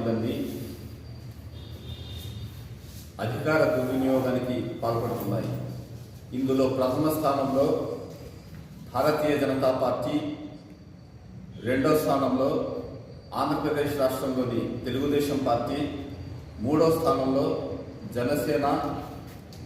పార్టీలన్నీ అధికార దుర్వినియోగానికి పాల్పడుతున్నాయి. ఇందులో ప్రథమ స్థానంలో భారతీయ జనతా పార్టీ రెండో స్థానంలో ఆంధ్రప్రదేశ్ రాష్ట్రంలోని తెలుగుదేశం పార్టీ మూడో స్థానంలో జనసేన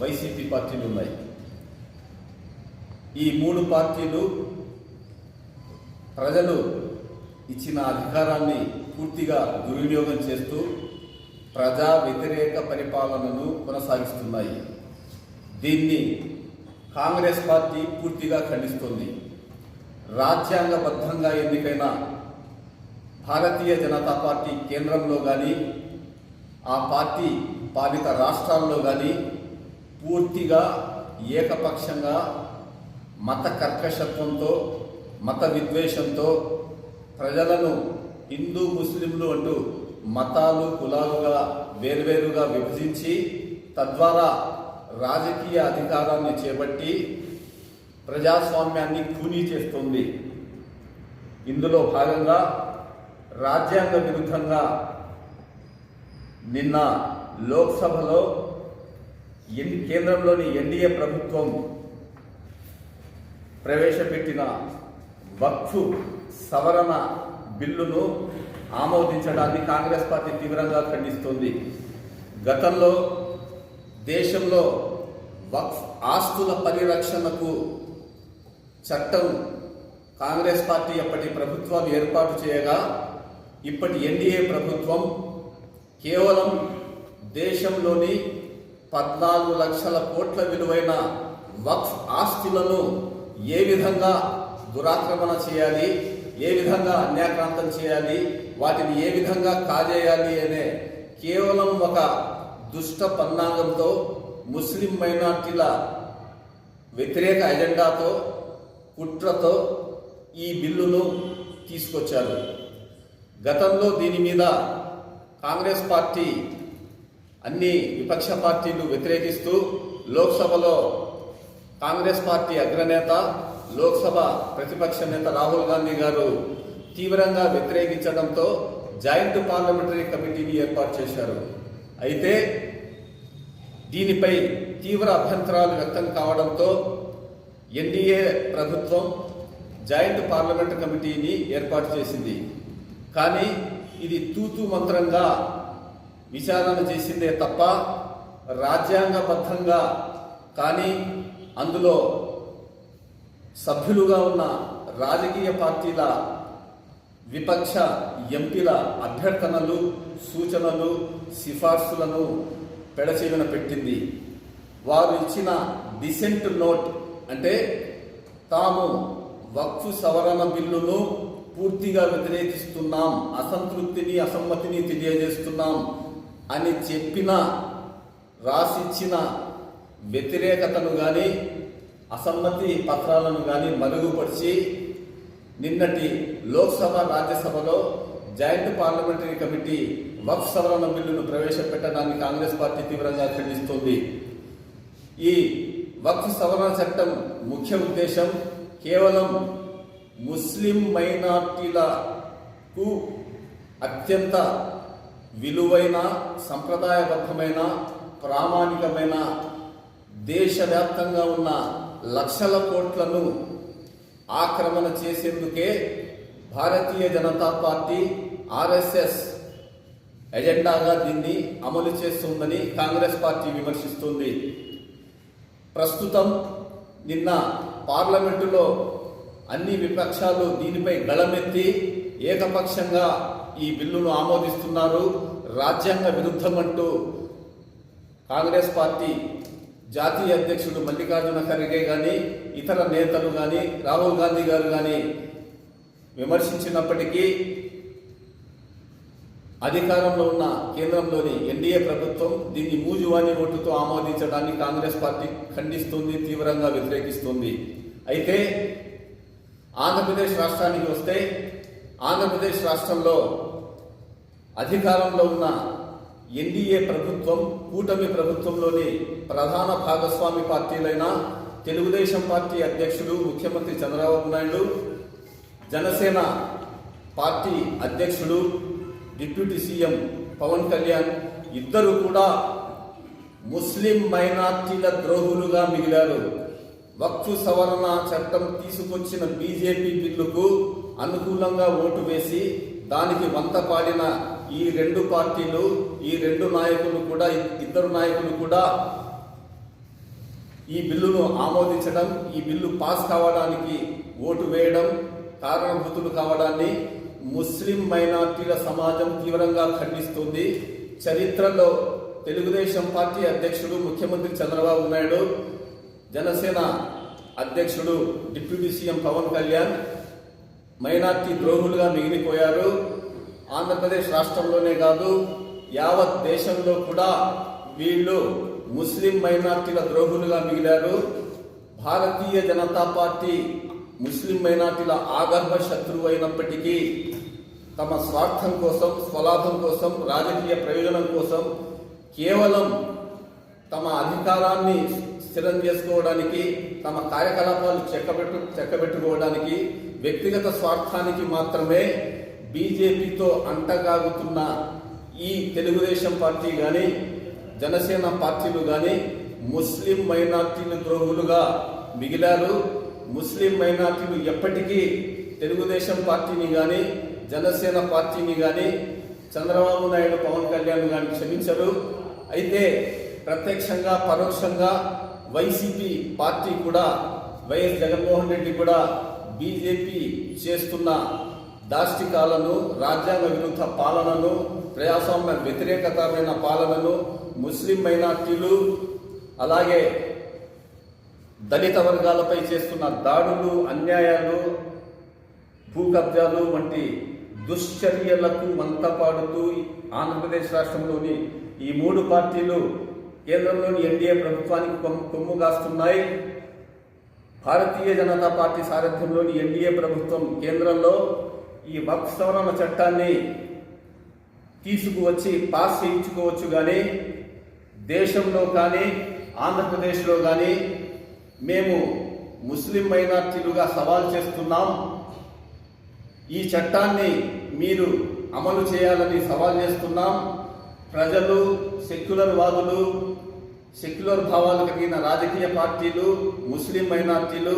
వైసీపీ పార్టీలు ఉన్నాయి. ఈ మూడు పార్టీలు ప్రజలు ఇచ్చిన అధికారాన్ని పూర్తిగా దుర్వినియోగం చేస్తూ ప్రజా వ్యతిరేక పరిపాలనను కొనసాగిస్తున్నాయి. దీన్ని కాంగ్రెస్ పార్టీ పూర్తిగా ఖండిస్తుంది. రాజ్యాంగబద్ధంగా ఎన్నికైన భారతీయ జనతా పార్టీ కేంద్రంలో కానీ ఆ పార్టీ పాలిత రాష్ట్రాల్లో కానీ పూర్తిగా ఏకపక్షంగా మత కర్కశత్వంతో మత విద్వేషంతో ప్రజలను హిందూ ముస్లింలు అంటూ మతాలు కులాలుగా వేర్వేరుగా విభజించి తద్వారా రాజకీయ అధికారాన్ని చేపట్టి ప్రజాస్వామ్యాన్ని కూనీ చేస్తుంది. ఇందులో భాగంగా రాజ్యాంగ విరుద్ధంగా నిన్న లోక్సభలో ఎన్ కేంద్రంలోని ఎన్డీఏ ప్రభుత్వం ప్రవేశపెట్టిన వక్ఫ్ సవరణ బిల్లును ఆమోదించడాన్ని కాంగ్రెస్ పార్టీ తీవ్రంగా ఖండిస్తుంది. గతంలో దేశంలో వక్ఫ్ ఆస్తుల పరిరక్షణకు చట్టం కాంగ్రెస్ పార్టీ అప్పటి ప్రభుత్వాలు ఏర్పాటు చేయగా ఇప్పటి ఎన్డీఏ ప్రభుత్వం కేవలం దేశంలోని పద్నాలుగు లక్షల కోట్ల విలువైన వక్ఫ్ ఆస్తులను ఏ విధంగా దురాక్రమణ చేయాలి ఏ విధంగా అన్యాక్రాంతం చేయాలి? వాటిని ఏ విధంగా కాజేయాలి అనే కేవలం ఒక దుష్ట పన్నాగంతో ముస్లిం మైనార్టీల వ్యతిరేక ఎజెండాతో కుట్రతో ఈ బిల్లును తీసుకొచ్చారు. గతంలో దీని మీద కాంగ్రెస్ పార్టీ అన్ని విపక్ష పార్టీలు వ్యతిరేకిస్తూ లోక్సభలో కాంగ్రెస్ పార్టీ అగ్రనేత లోక్సభ ప్రతిపక్ష నేత రాహుల్ గాంధీ గారు తీవ్రంగా వ్యతిరేకించడంతో జాయింట్ పార్లమెంటరీ కమిటీని ఏర్పాటు చేశారు. అయితే దీనిపై తీవ్ర అభ్యంతరాలు వ్యక్తం కావడంతో ఎన్డీఏ ప్రభుత్వం జాయింట్ పార్లమెంట్ కమిటీని ఏర్పాటు చేసింది. కానీ ఇది తూతు మంత్రంగా విచారణ చేసిందే తప్ప రాజ్యాంగబద్ధంగా కానీ అందులో సభ్యులుగా ఉన్న రాజకీయ పార్టీల విపక్ష ఎంపీల అభ్యర్థనలు సూచనలు సిఫార్సులను పెడచెవిన పెట్టింది. వారు ఇచ్చిన డిసెంట్ నోట్ అంటే తాము వక్ఫ్ సవరణ బిల్లును పూర్తిగా వ్యతిరేకిస్తున్నాం అసంతృప్తిని అసమ్మతిని తెలియజేస్తున్నాం అని చెప్పిన రాసిచ్చిన వ్యతిరేకతను కానీ అసమ్మతి పత్రాలను కానీ మరుగుపరిచి నిన్నటి లోక్సభ రాజ్యసభలో జాయింట్ పార్లమెంటరీ కమిటీ వక్ సవరణ బిల్లును ప్రవేశపెట్టడాన్ని కాంగ్రెస్ పార్టీ తీవ్రంగా ఖండిస్తోంది. ఈ వక్ఫ్ సవరణ చట్టం ముఖ్య ఉద్దేశం కేవలం ముస్లిం మైనార్టీలకు అత్యంత విలువైన సంప్రదాయబద్ధమైన ప్రామాణికమైన దేశవ్యాప్తంగా ఉన్న లక్షల కోట్లను ఆక్రమణ చేసేందుకే భారతీయ జనతా పార్టీ ఆర్ఎస్ఎస్ ఎజెండాగా దీన్ని అమలు చేస్తుందని కాంగ్రెస్ పార్టీ విమర్శిస్తుంది. ప్రస్తుతం నిన్న పార్లమెంటులో అన్ని విపక్షాలు దీనిపై గళమెత్తి ఏకపక్షంగా ఈ బిల్లును ఆమోదిస్తున్నారు. రాజ్యాంగ విరుద్ధమంటూ కాంగ్రెస్ పార్టీ జాతీయ అధ్యక్షుడు మల్లికార్జున ఖర్గే కానీ ఇతర నేతలు కానీ రాహుల్ గాంధీ గారు కానీ విమర్శించినప్పటికీ అధికారంలో ఉన్న కేంద్రంలోని ఎన్డీఏ ప్రభుత్వం దీన్ని మూజువాని ఓటుతో ఆమోదించడాన్ని కాంగ్రెస్ పార్టీ ఖండిస్తుంది తీవ్రంగా వ్యతిరేకిస్తుంది. అయితే ఆంధ్రప్రదేశ్ రాష్ట్రానికి వస్తే ఆంధ్రప్రదేశ్ రాష్ట్రంలో అధికారంలో ఉన్న ఎన్డీఏ ప్రభుత్వం కూటమి ప్రభుత్వంలోని ప్రధాన భాగస్వామి పార్టీలైన తెలుగుదేశం పార్టీ అధ్యక్షుడు ముఖ్యమంత్రి చంద్రబాబు నాయుడు జనసేన పార్టీ అధ్యక్షుడు డిప్యూటీ సీఎం పవన్ కళ్యాణ్ ఇద్దరు కూడా ముస్లిం మైనార్టీల ద్రోహులుగా మిగిలారు. వక్ఫ్ సవరణ చట్టం తీసుకొచ్చిన బీజేపీ బిల్లుకు అనుకూలంగా ఓటు వేసి దానికి వంత పాడిన ఈ రెండు పార్టీలు ఈ రెండు నాయకులు కూడా ఇద్దరు నాయకులు కూడా ఈ బిల్లును ఆమోదించడం ఈ బిల్లు పాస్ కావడానికి ఓటు వేయడం కారణభూతులు కావడాన్ని ముస్లిం మైనార్టీల సమాజం తీవ్రంగా ఖండిస్తుంది. చరిత్రలో తెలుగుదేశం పార్టీ అధ్యక్షుడు ముఖ్యమంత్రి చంద్రబాబు నాయుడు జనసేన అధ్యక్షుడు deputy CM Pawan Kalyan minority ద్రోహులుగా మిగిలిపోయారు. ఆంధ్రప్రదేశ్ రాష్ట్రంలోనే కాదు యావత్ దేశంలో కూడా వీళ్ళు ముస్లిం మైనార్టీల ద్రోహులుగా మిగిలారు. భారతీయ జనతా పార్టీ ముస్లిం మైనార్టీల ఆగర్భ శత్రువు అయినప్పటికీ తమ స్వార్థం కోసం స్వలాభం కోసం రాజకీయ ప్రయోజనం కోసం కేవలం తమ అధికారాన్ని స్థిరం చేసుకోవడానికి తమ కార్యకలాపాలు చెక్కబెట్టు చెక్కబెట్టుకోవడానికి వ్యక్తిగత స్వార్థానికి మాత్రమే బీజేపీతో అంటగాగుతున్న ఈ తెలుగుదేశం పార్టీ కానీ జనసేన పార్టీలు కానీ ముస్లిం మైనార్టీలు ద్రోహులుగా మిగిలారు. ముస్లిం మైనార్టీలు ఎప్పటికీ తెలుగుదేశం పార్టీని కానీ జనసేన పార్టీని కానీ చంద్రబాబు నాయుడు పవన్ కళ్యాణ్ గారిని క్షమించరు. అయితే ప్రత్యక్షంగా పరోక్షంగా వైసీపీ పార్టీ కూడా వైఎస్ జగన్మోహన్ రెడ్డి కూడా బీజేపీ చేస్తున్న దాష్టికాలను రాజ్యాంగ విరుద్ధ పాలనను ప్రజాస్వామ్య వ్యతిరేకతమైన పాలనను ముస్లిం మైనార్టీలు అలాగే దళిత వర్గాలపై చేస్తున్న దాడులు అన్యాయాలు భూకబ్జాలు వంటి దుశ్చర్యలకు మంతపాడుతూ ఆంధ్రప్రదేశ్ రాష్ట్రంలోని ఈ మూడు పార్టీలు కేంద్రంలోని ఎన్డీఏ ప్రభుత్వానికి కొమ్ము కాస్తున్నాయి. భారతీయ జనతా పార్టీ సారథ్యంలోని ఎన్డీఏ ప్రభుత్వం కేంద్రంలో ఈ వక్ఫ్ సవరణ చట్టాన్ని తీసుకువచ్చి పాస్ చేయించుకోవచ్చు కానీ దేశంలో కానీ ఆంధ్రప్రదేశ్లో కానీ మేము ముస్లిం మైనార్టీలుగా సవాల్ చేస్తున్నాం. ఈ చట్టాన్ని మీరు అమలు చేయాలని సవాల్ చేస్తున్నాం. ప్రజలు సెక్యులర్ వాదులు సెక్యులర్ భావాలు కలిగిన రాజకీయ పార్టీలు ముస్లిం మైనార్టీలు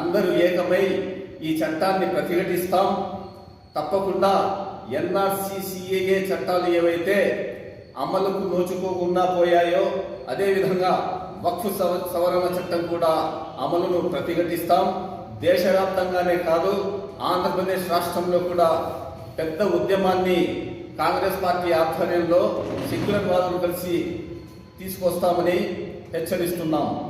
అందరూ ఏకమై ఈ చట్టాన్ని ప్రతిఘటిస్తాం. తప్పకుండా ఎన్ఆర్సిసిఏఏ చట్టాలు ఏవైతే అమలుకు నోచుకోకుండా పోయాయో అదేవిధంగా వక్ఫ్ సవ- సవరణ చట్టం కూడా అమలును ప్రతిఘటిస్తాం. దేశవ్యాప్తంగానే కాదు ఆంధ్రప్రదేశ్ రాష్ట్రంలో కూడా పెద్ద ఉద్యమాన్ని కాంగ్రెస్ పార్టీ ఆధ్వర్యంలో సెక్యులర్ వాదులు కలిసి తీసుకొస్తామని హెచ్చరిస్తున్నాం.